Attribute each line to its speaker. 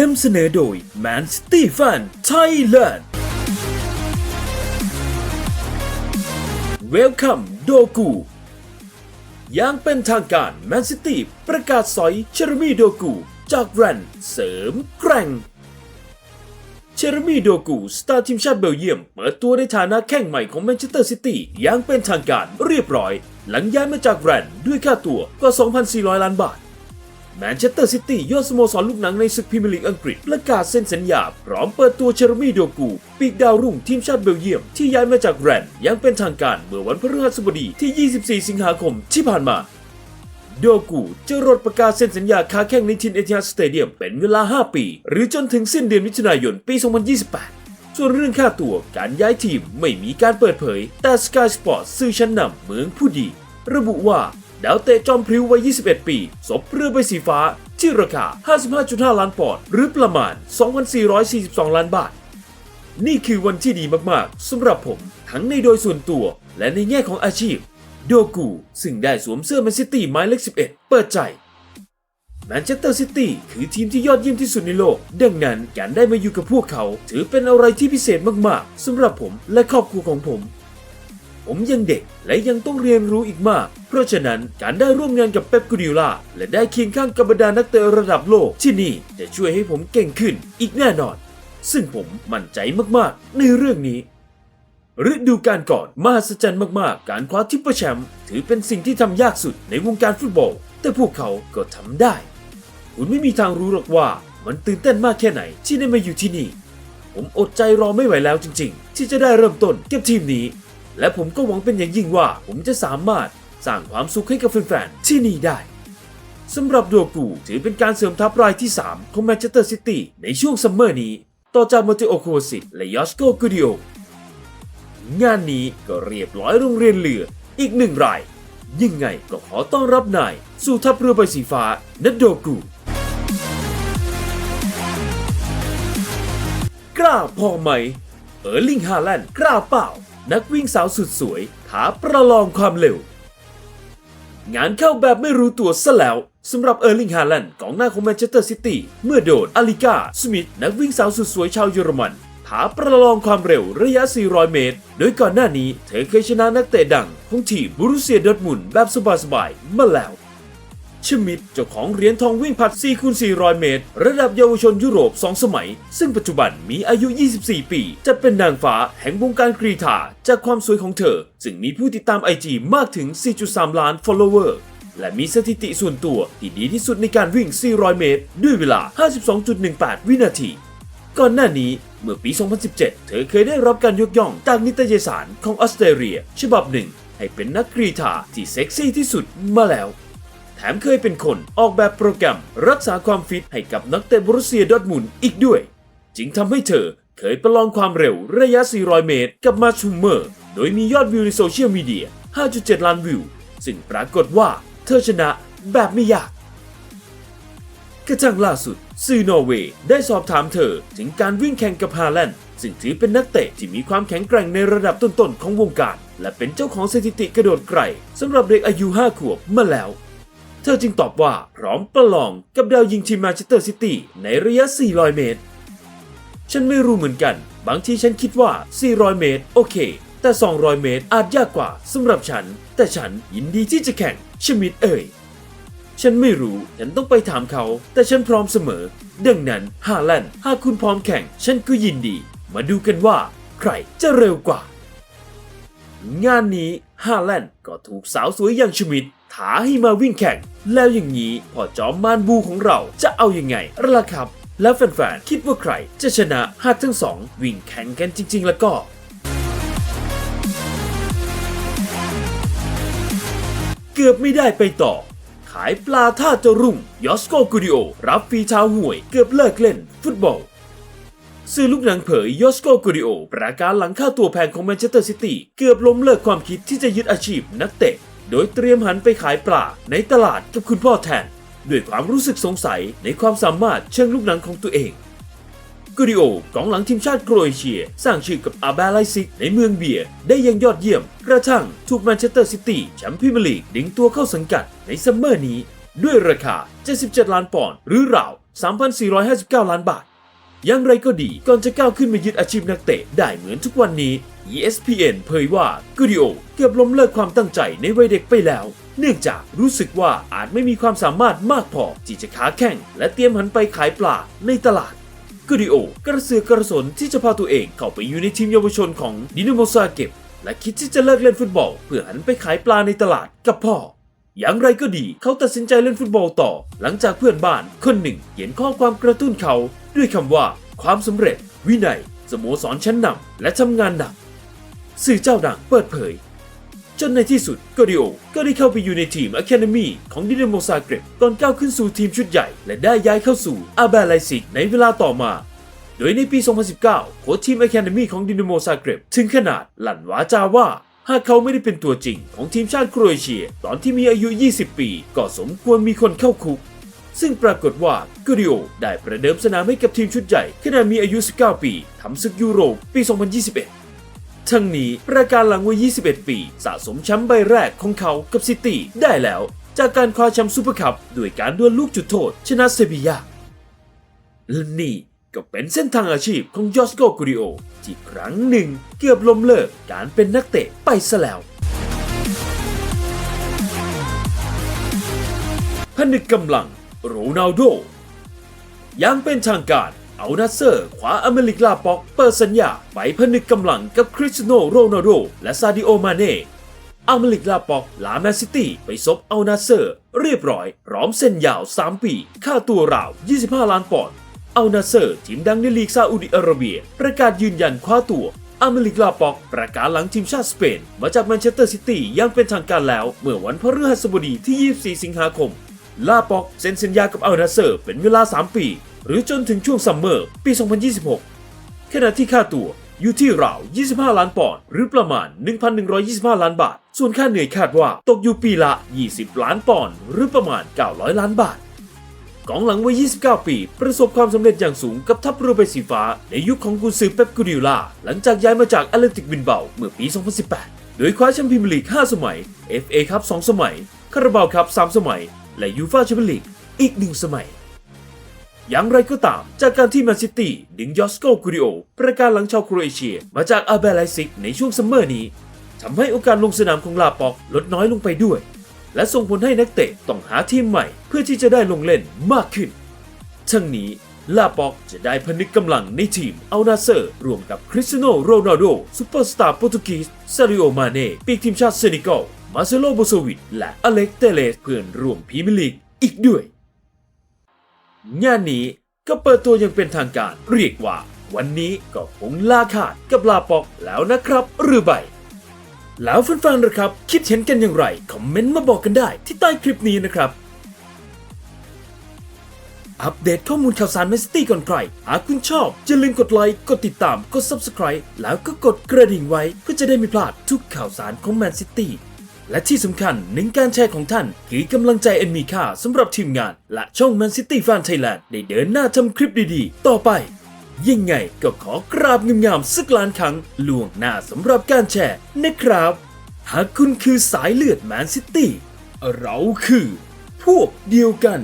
Speaker 1: นำเสนอโดย Man City Fan Thailand Welcome โดกูยังเป็นทางการแมนซิตี้ประกาศสอยเชอร์มีโดกูจากแรนเสริมแกร่ง เชอร์มีโดกูสตาร์ทีมชาติเบลเยียม เปิดตัวในฐานะแข้งใหม่ของแมนเชสเตอร์ซิตี้อยังเป็นทางการเรียบร้อย หลังย้ายมาจากแรนด์ด้วยค่าตัวกว่า 2,400 ล้านบาท แมนเชสเตอร์ซิตี้ยอดสโมสรลูกหนังในศึกพรีเมียร์ลีกอังกฤษ ประกาศเซ็นสัญญา พร้อมเปิดตัวเชอร์มีโดกู ปีกดาวรุ่งทีมชาติเบลเยียม ที่ย้ายมาจากแรนยังเป็นทางการเมื่อวันพฤหัสบดีที่ 24 สิงหาคมที่ผ่านมา โดกูจะรดประกาศเซ็นสัญญาค้าแข่งในทินเอทิฮัดสเตเดียมเป็นเวลา 5 ปี หรือจนถึงสิ้นเดือนมิถุนายนปี 2028ส่วนเรื่องค่าตัวการย้ายทีมไม่มีการเปิดเผย แต่ Sky Sports สื่อชั้นนำเมืองผู้ดี ระบุว่า ดาวเตะจอมพริ้ววัย 21 ปีสบเรือใบสีฟ้า ที่ราคา 55.5 ล้านปอนด์หรือประมาณ 2,442 ล้านบาท นี่คือวันที่ดีมากๆสำหรับผมทั้งในโดยส่วนตัวและในแง่ของอาชีพ โดกู ซึ่งได้สวมเสื้อแมนซิตี้หมายเลข 11 เปิดใจแมนเชสเตอร์ซิตี้คือทีมที่ยอดเยี่ยมที่สุดในโลก ดังนั้นการได้มาอยู่กับพวกเขา ถือเป็นอะไรที่พิเศษมากๆสำหรับผมและครอบครัวของผม ผมยังเด็กและยังต้องเรียนรู้อีกมาก เพราะฉะนั้นการได้ร่วมงานกับเป๊ปกูดิโอลาและได้เคียงข้างกับบรรดานักเตะระดับโลกที่นี่จะช่วยให้ผมเก่งขึ้นอีกแน่นอน ซึ่งผมมั่นใจมากๆ ในเรื่องนี้ฤดูกาลก่อนมหัศจรรย์มากๆ การคว้าทิปเปิลแชมป์ถือเป็นสิ่งที่ทำยากสุดในวงการฟุตบอล แต่พวกเขาก็ทำได้ คุณไม่มีทางรู้หรอกว่ามันตื่นเต้นมากแค่ไหนที่ได้มาอยู่ที่นี่ ผมอดใจรอไม่ไหวแล้วจริง ๆ ที่จะได้เริ่มต้นกับทีมนี้ และผมก็หวังเป็นอย่างยิ่งว่า ผมจะสามารถสร้างความสุขให้กับแฟนๆที่นี่ได้สำหรับโดกูถือเป็นการเสริมทัพรายที่ 3 ของแมนเชสเตอร์ซิตี้ในช่วงซัมเมอร์นี้ ต่อจากมาเตโอโคสิตและยอสโกกูดิโองานนี้ก็เรียบร้อยโรงเรียนเหลืออีกหนึ่งราย ยังไงก็ขอต้อนรับนาย สู่ทัพเรือใบสีฟ้านัดโดกูกล้าพอไหม เออร์ลิงฮาแลนด์กล้าเปล่า นักวิ่งสาวสุดสวยท้าประลองความเร็ว งานเข้าแบบไม่รู้ตัวซะแล้วสำหรับเออร์ลิงฮาแลนด์กองหน้าของแมนเชสเตอร์ซิตี้เมื่อโดนอาลิกาสมิธนักวิ่งสาวสุดสวยชาวเยอรมันท้าประลองความเร็วระยะ 400 เมตร โดยก่อนหน้านี้เธอเคยชนะนักเตะดังของทีมบรูเซียดอทมุนแบบสบายๆมาแล้ว ชมิดเจ้าของเหรียญทองวิ่งผลัด4คูณ400 เมตร ระดับเยาวชนยุโรป 2 สมัย ซึ่งปัจจุบันมีอายุ 24 ปี จะเป็นนางฟ้าแห่งวงการกรีฑาจากความสวยของเธอ ซึ่งมีผู้ติดตามไอจีมากถึง 4.3 ล้าน follower และมีสถิติส่วนตัวที่ดีที่สุดในการวิ่ง 400 เมตร ด้วยเวลา 52.18 วินาที ก่อนหน้านี้เมื่อปี 2017 เธอเคยได้รับการยกย่องจากนิตยสารของออสเตรเลีย ฉบับหนึ่ง ให้เป็นนักกรีฑาที่เซ็กซี่ที่สุดมาแล้ว แถมเคยเป็นคนออกแบบโปรแกรม รักษาความฟิตให้กับนักเตะบรูเซียดอทมุนอีกด้วย จึงทำให้เธอเคยประลองความเร็วระยะ 400 เมตร กับมาชูเมอร์ โดยมียอดวิวในโซเชียลมีเดีย 5.7 ล้านวิว ซึ่งปรากฏว่าเธอชนะแบบไม่ยากกระทั่งล่าสุดสื่อนอร์เวย์ได้สอบถามเธอถึงการวิ่งแข่งกับฮาแลนด์ซึ่งถือเป็นนักเตะที่มีความแข็งแกร่งในระดับต้นๆของวงการ และเป็นเจ้าของสถิติกระโดดไกลสำหรับเด็กอายุ 5 ขวบมาแล้ว เธอจึงตอบว่าพร้อมประลองกับดาวยิงทีมแมนเชสเตอร์ซิตี้ในระยะ 400 เมตร ฉันไม่รู้เหมือนกัน บางทีฉันคิดว่า 400 เมตร โอเค แต่ 200 เมตรอาจยากกว่าสำหรับฉัน แต่ฉันยินดีที่จะแข่งชมิดเอ่ย ฉันไม่รู้ ฉันต้องไปถามเขา แต่ฉันพร้อมเสมอ ดังนั้นฮาแลนด์หากคุณพร้อมแข่ง ฉันก็ยินดี มาดูกันว่า ใครจะเร็วกว่า งานนี้ฮาแลนด์ก็ถูกสาวสวยอย่างชมิด ท้าให้มาวิ่งแข่ง แล้วอย่างนี้พอจอมมานบูของเราจะเอาอยัางไงล่ะครับ แล้วแฟนๆคิดว่าใครจะชนะหากทั้งสองวิ่งแข่งกันจริง ๆ แล้วก็เกือบไม่ได้ไปต่อ ขายปลาท่าจะรุ่งยอสโกกูดิโอ รับฟรีเท้าห่วย เกือบเลิกเล่น ฟุตบอล สื่อลูกหนังเผยยอสโกกูดิโอ ประกาศหลังค่าตัวแพงของแมนเชสเตอร์ซิตี้ เกือบล้มเลิกความคิดที่จะยึดอาชีพนักเตะ โดยเตรียมหันไปขายปลาในตลาดกับคุณพ่อแทน ด้วยความรู้สึกสงสัยในความสามารถเชิงลูกหนังของตัวเองกูดิโอกองหลังทีมชาติโครเอเชีย สร้างชื่อกับอาบาไลซิกในเมืองเบียร์ได้อยังยอดเยี่ยม กระทั่งถูกแมนเชสเตอร์ซิตี้แชมป์พรีเมียร์ลีกดึงตัวเข้าสังกัดในซัมเมอร์นี้ ด้วยราคา 77 ล้านปอนด์หรือราว 3,459 ล้านบาท อย่างไรก็ดีก่อนจะก้าวขึ้นมายึดอาชีพนักเตะได้เหมือนทุกวันนี้ ESPN เผยว่ากูดิโอเกือบล้มเลิกความตั้งใจในวัยเด็กไปแล้ว เนื่องจากรู้สึกว่าอาจไม่มีความสามารถมากพอที่จะขาแข่ง และเตรียมหันไปขายปลาในตลาดกูดิโอกระเสือกกระสนที่จะพาตัวเองเข้าไปอยู่ในทีมเยาวชนของดินาโมซาเก็บและคิดที่จะเลิกเล่นฟุตบอล เพื่อหันไปขายปลาในตลาดกับพ่อ อย่างไรก็ดีเขาตัดสินใจเล่นฟุตบอลต่อ หลังจากเพื่อนบ้านคนหนึ่งเขียนข้อความกระตุ้นเขาด้วยคำว่า ความสำเร็จ วินัย สโมสรชั้นนำและทำงานหนักสื่อเจ้าดังเปิดเผย จนในที่สุดกอดิโอก็ได้เข้าไปอยู่ในทีม Academy ของดินาโมซาเกร็บก่อนก้าวขึ้นสู่ทีมชุดใหญ่ และได้ย้ายเข้าสู่อาบาไลซิกในเวลาต่อมา โดยในปี 2019 โค้ชทีม Academy ของดินาโมซาเกร็บถึงขนาดหลั่นวาจาว่า หากเขาไม่ได้เป็นตัวจริงของทีมชาติโครเอเชีย ตอนที่มีอายุ 20 ปี ก็สมควรมีคนเข้าคุก ซึ่งปรากฏว่ากูริโอได้ประเดิมสนามให้กับทีมชุดใหญ่ขณะมีอายุ 19 ปีทำศึกยูโรปี 2021 ทั้งนี้ประการหลังวัย 21 ปี สะสมแชมป์ใบแรกของเขากับซิตี้ได้แล้ว จากการคว้าแชมป์ซูเปอร์คัพด้วยการดวลลูกจุดโทษ ชนะเซบียาและนี่ก็เป็นเส้นทางอาชีพของยอสโกกูริโอที่ครั้งหนึ่งเกือบล้มเลิกการเป็นนักเตะไปซะแล้วผนึกกำลัง โรนัลโดยังเป็นทางการเอานาเซอร์คว้าอเมริกลาป็อกเปิดสัญญาไปผนึกกำลังกับคริสเตียโนโรนัลโดและซาดิโอมาเน่อเมริกลาป็อกลาแมนซิตี้ไปซบเอานาเซอร์ เรียบร้อยพร้อมเส้นยาว 3 ปี ค่าตัวราว 25 ล้านปอนด์เอานาเซอร์ทีมดังในลีกซาอุดิอาระเบีย ประกาศยืนยันคว้าตัวอเมริกลาป็อกประกาศหลังทีมชาติสเปน มาจากแมนเชสเตอร์ซิตี้ยังเป็นทางการแล้ว เมื่อวันพฤหัสบดีที่ 24 สิงหาคม ลาปอกเซ็นสัญญากับอัลนาเซอร์เป็นเวลา 3 ปี หรือจนถึงช่วงซัมเมอร์ปี 2026 ขณะที่ค่าตัวอยู่ที่ราว 25 ล้านปอนด์หรือประมาณ 1,125 ล้านบาท ส่วนค่าเหนื่อยคาดว่าตกอยู่ปีละ 20 ล้านปอนด์หรือประมาณ 900 ล้านบาทกองหลังวัย 29 ปี ประสบความสำเร็จอย่างสูงกับทัพเรือใบสีฟ้า ในยุคของกุนซือเป๊ปกูดิโอลาหลังจากย้ายมาจากแอตเลติกบินเบาเมื่อปี 2018 โดยคว้าแชมป์พรีเมียร์ลีก 5 สมัย FA คัพ 2 สมัย คาราบาวคัพ 3 สมัย และยูฟ่าแชมเปี้ยนลีกอีก1สมัย อย่างไรก็ตาม จากการที่แมนซิตี้ดึงยอสโกกูริโอประกาศหลังชาวโครเอเชีย มาจากอาเบลไลซิกในช่วงซัมเมอร์นี้ทำให้โอกาสลงสนามของลาปอกลดน้อยลงไปด้วย และส่งผลให้นักเตะต้องหาทีมใหม่ เพื่อที่จะได้ลงเล่นมากขึ้น ทั้งนี้ลาปอกจะได้พนึกกำลังในทีมอัลนาเซอร์รวมกับคริสเตียโนโรนัลโดซูเปอร์สตาร์โปรตุกีสซาริโอมาเน่ปีกทีมชาติเซนิกอล มาเซโลโบโซวิดและอเล็กเตเลสเพื่อนร่วมพรีเมียร์ลีกอีกด้วย งานนี้ก็เปิดตัวอย่างเป็นทางการเรียกว่า วันนี้ก็คงลาขาดกับลาปอกแล้วนะครับ หรือใบแล้วแฟนๆนะครับ คิดเห็นกันอย่างไร คอมเมนต์มาบอกกันได้ที่ใต้คลิปนี้นะครับ อัปเดตข้อมูลข่าวสารแมนซิตี้ก่อนใคร หากคุณชอบอย่าลืมกดไลค์ กดติดตาม กด Subscribe แล้วก็กดกระดิ่งไว้เพื่อจะได้ไม่พลาดทุกข่าวสารของแมนซิตี้ และที่สำคัญหนึ่งการแชร์ของท่านคือกำลังใจอันมีค่าสำหรับทีมงาน และช่อง Man City Fan Thailand ได้เดินหน้าทำคลิปดีๆ ต่อไป ยังไงก็ขอกราบงามๆสักล้านครั้งล่วงหน้าสำหรับการแชร์นะครับ หากคุณคือสายเลือดแมนซิตี้เราคือ พวกเดียวกัน